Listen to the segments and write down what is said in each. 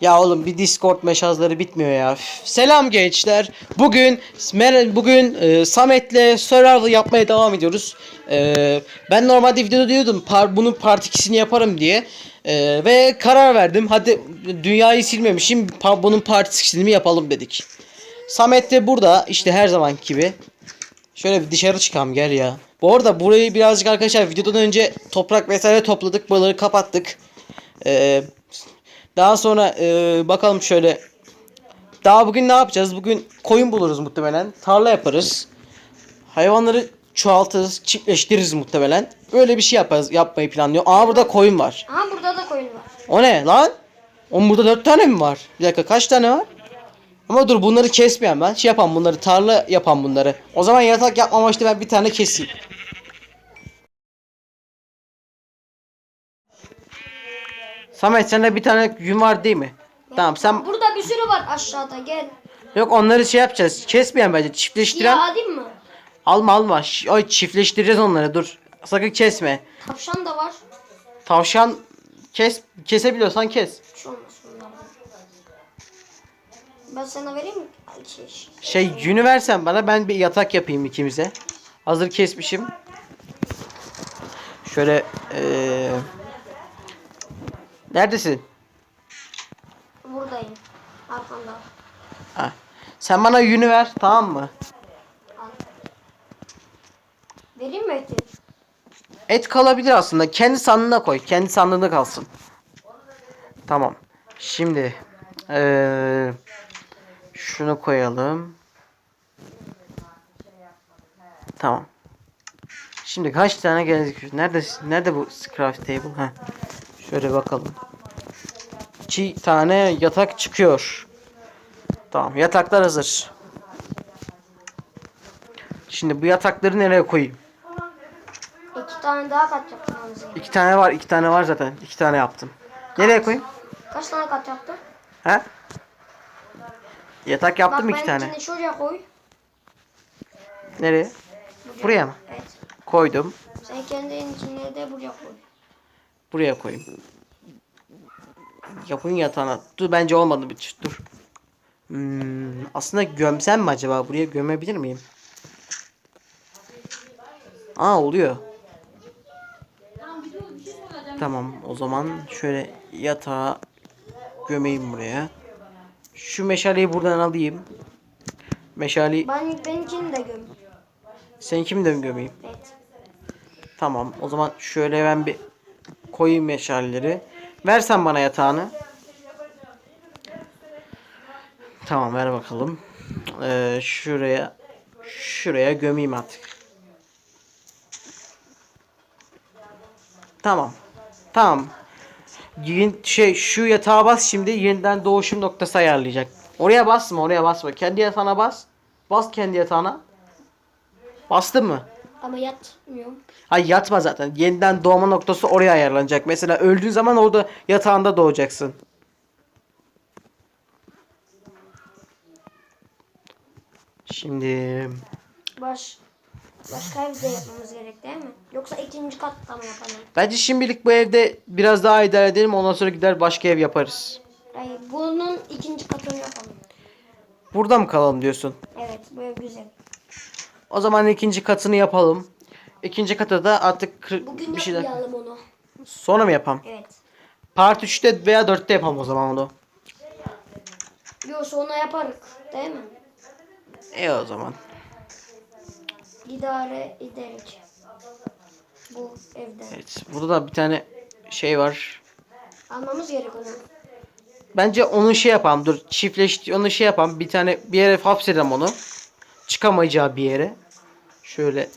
Ya oğlum bir Discord mesajları bitmiyor ya. Selam gençler. Bugün bugün e, Samet'le survival yapmaya devam ediyoruz. E, ben normalde videoda diyordum par bunun part 2'sini yaparım diye. E, ve karar verdim. Hadi dünyayı silmemişim. Pa- bunun part 2'sini mi yapalım dedik. Samet de burada işte her zaman gibi. Şöyle bir dışarı çıkalım gel ya. Bu arada burayı birazcık arkadaşlar videodan önce toprak vesaire topladık. Buraları kapattık. Eee daha sonra e, bakalım şöyle. Daha bugün ne yapacağız? Bugün koyun buluruz muhtemelen. Tarla yaparız. Hayvanları çoğaltırız, çiftleştiririz muhtemelen. Böyle bir şey yaparız, yapmayı planlıyor. Aa burada koyun var. Aha burada da koyun var. O ne lan? Onun burada dört tane mi var? Bir dakika kaç tane var? Ama dur bunları kesmeyen ben. Şey yapan bunları tarla yapan bunları. O zaman yatak yapmam amaçlı ben bir tane keseyim. Samet sende bir tane yün var değil mi? Tamam sen Burada bir sürü var aşağıda gel. yok onları şey yapacağız. Kesmeyen bence çiftleştiren. Ya alayım mı? Alma alma. Ş- Ay çiftleştireceğiz onları dur. Sakın kesme. Tavşan da var. Tavşan kes kesebiliyorsan kes. Şey olmaz. Ben sana vereyim mi? Ay, Şey, şey. Şey yünü versen bana ben bir yatak yapayım ikimize. Hazır kesmişim. Şöyle eee Neredesin? Buradayım. Arkanda. Ha. Sen bana yünü ver tamam mı? Al. Vereyim mi eti? Et kalabilir aslında. Kendi sandığına koy. Kendi sandığında kalsın. Tamam. Şimdi eee şunu koyalım. Tamam. Şimdi kaç tane gelecek? Nerede nerede bu craft table? Ha. Şöyle bakalım. İki tane yatak çıkıyor. Tamam, yataklar hazır. Şimdi bu yatakları nereye koyayım? İki tane daha kat yapmamız gerekiyor. İki tane var, iki tane var zaten. İki tane yaptım. Nereye koyayım? Kaç tane kat yaptın? He? Yatak yaptım Bak iki tane. içine şuraya koy. Nereye? Buraya mı? Evet. Koydum. Sen kendin içine de buraya koy. Buraya koyayım. Yapın yatağına. Dur bence olmadı bir dur. Hmm, aslında gömsem mi acaba? Buraya gömebilir miyim? Aa oluyor. Tamam o zaman şöyle yatağı gömeyim buraya. Şu meşaleyi buradan alayım. Meşaleyi Ben benimkini de göm. seninkini de mi gömeyim? Evet. Tamam. O zaman şöyle ben bir koyayım meşaleleri. Versen bana yatağını. Tamam ver bakalım. Ee, şuraya şuraya gömeyim artık. Tamam. Tamam. Yin- şey şu yatağa bas şimdi yeniden doğuşum noktası ayarlayacak. Oraya basma oraya basma. Kendi yatağına bas. Bas kendi yatağına. Bastın mı? Ama yatmıyorum. Ay yatma zaten. Yeniden doğma noktası oraya ayarlanacak. Mesela öldüğün zaman orada yatağında doğacaksın. Şimdi Baş başka evde yapmamız gerek değil mi? Yoksa ikinci katta mı yapalım? bence şimdilik bu evde biraz daha idare edelim. Ondan sonra gider başka ev yaparız. Hayır, bunun ikinci katını yapalım. Burada mı kalalım diyorsun? Evet, bu ev güzel. O zaman ikinci katını yapalım. İkinci katı da artık kır- Bugün bir şeyler. yapmayalım onu. Sonra mı yapalım? Evet. Part 3'te veya 4'te yapalım o zaman onu. Yok sonra yaparız. Değil mi? İyi o zaman. İdare ederek. Bu evde. Evet. Burada da bir tane şey var. Almamız gerek onu. Bence onu şey yapalım. Dur çiftleş onu şey yapalım. Bir tane bir yere hapsedelim onu. Çıkamayacağı bir yere. Şöyle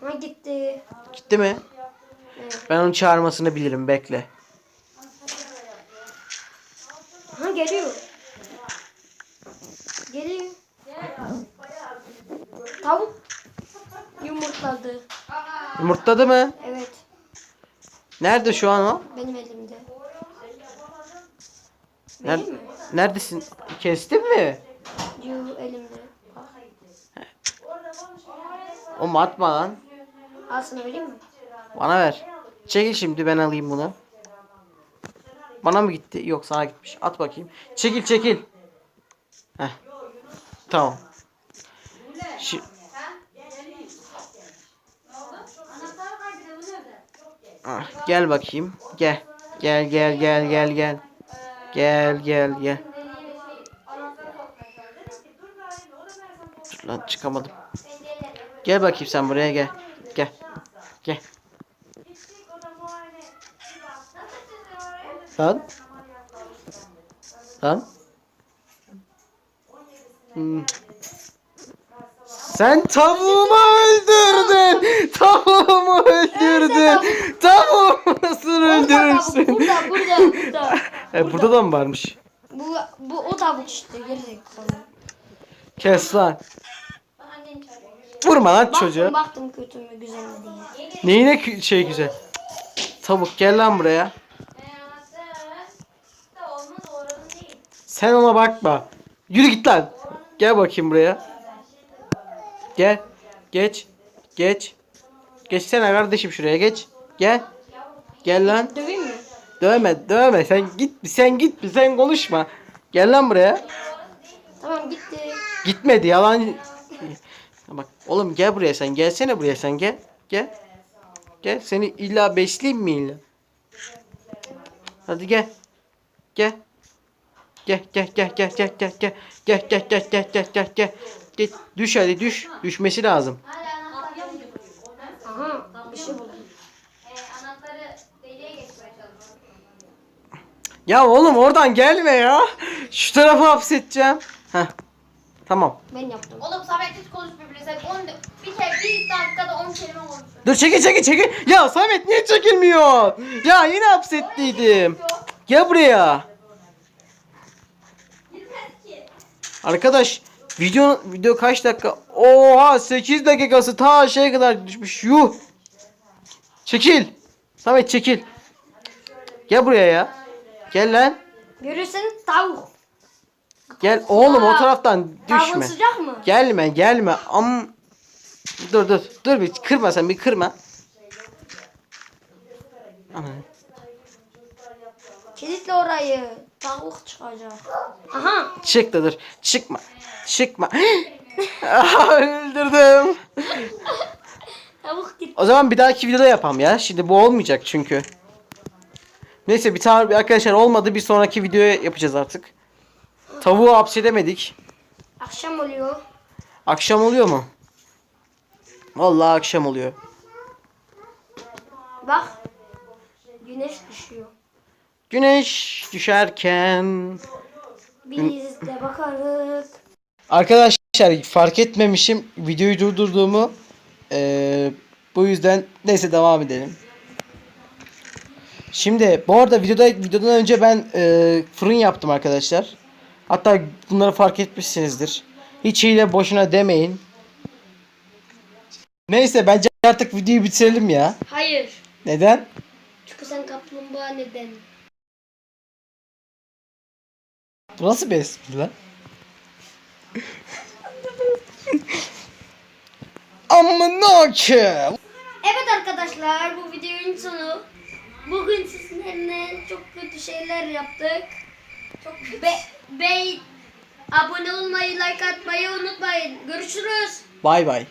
Ha gitti. gitti mi? Evet. Ben onun çağırmasını bilirim. Bekle. Ha. Geliyor. Yumurtladı. Yumurtladı mı? Evet. Nerede şu an o? Benim elimde. Ner mi? Neredesin? Kestin mi? Yo elimde. O atma lan. Al sana vereyim mi? Bana ver. Çekil şimdi ben alayım bunu. Bana mı gitti? Yok sana gitmiş. At bakayım. Çekil çekil. Heh. Tamam. Şimdi Ah, gel bakayım. Gel. Gel gel gel gel gel. Gel gel gel. Dur lan çıkamadım. Gel bakayım sen buraya gel. Gel. Gel. Lan. Lan. Hmm. Sen tavuğumu öldürdün. Tavuğumu öldürdün. Tavuğumu nasıl öldürürsün? Burada burada burada. E, burada da mı varmış? Bu, bu o tavuk işte gerizekalı. Kes lan. Vurma lan çocuğa. Baktım, baktım kötü mü güzel mi diye. Neyine kü- şey güzel. Tavuk gel lan buraya. Sen ona bakma. Yürü git lan. Gel bakayım buraya. Gel. Geç. Geç. Geçsene kardeşim şuraya geç. Gel. Gel lan. Döveyim mi? Dövme dövme sen git bir sen git bir sen konuşma. Gel lan buraya. Tamam gitti. Gitmedi yalan. Bak oğlum gel buraya sen gelsene buraya sen gel. Gel. Gel seni illa besleyeyim mi illa? Hadi gel. Gel. Gel gel gel gel gel gel gel. Gel gel gel gel gel gel gel. Git düş hadi düş. Düşmesi lazım. Aha bir şey buldum. Çalışıyorum. Ya oğlum oradan gelme ya. Şu tarafa hapsedeceğim. Heh. Tamam. Ben yaptım. Oğlum Samet hiç konuşmuyor bile. Sen on, bir kere bir dakikada 10 kelime konuşuyor. Dur çekil çekil çekil. Ya Samet niye çekilmiyor? Ya yine hapsettiydim. Gel buraya. Arkadaş video video kaç dakika? Oha 8 dakikası ta şeye kadar düşmüş. Yuh. Çekil. Samet çekil. Gel buraya ya. Gel lan. Görürsen tavuk. Gel oğlum o taraftan Tavuğun düşme. sıcak mı? Gelme gelme. Am Dur dur. Dur bir kırma sen bir kırma. Ana. Kilitle orayı. Tavuk çıkacak. Aha. Çık da dur. Çıkma. Çıkma. Ah, Öldürdüm. Tavuk gitti. O zaman bir dahaki videoda yapalım ya. Şimdi bu olmayacak çünkü. Neyse bir tane arkadaşlar olmadı. Bir sonraki videoya yapacağız artık. Tavuğu hapsedemedik. Akşam oluyor. Akşam oluyor mu? Vallahi akşam oluyor. Bak. Güneş düşüyor. Güneş düşerken Biz de bakarız. Arkadaşlar fark etmemişim videoyu durdurduğumu. Ee, bu yüzden neyse devam edelim. Şimdi bu arada videoda videodan önce ben e, fırın yaptım arkadaşlar. Hatta bunları fark etmişsinizdir. Hiç hile boşuna demeyin. Neyse bence artık videoyu bitirelim ya. Hayır. Neden? Çünkü sen kaplumbağa neden? Bu nasıl bir espri lan? Amına ki. Evet arkadaşlar bu videonun sonu. Bugün sizinle çok kötü şeyler yaptık. Çok be, be abone olmayı, like atmayı unutmayın. Görüşürüz. Bay bay.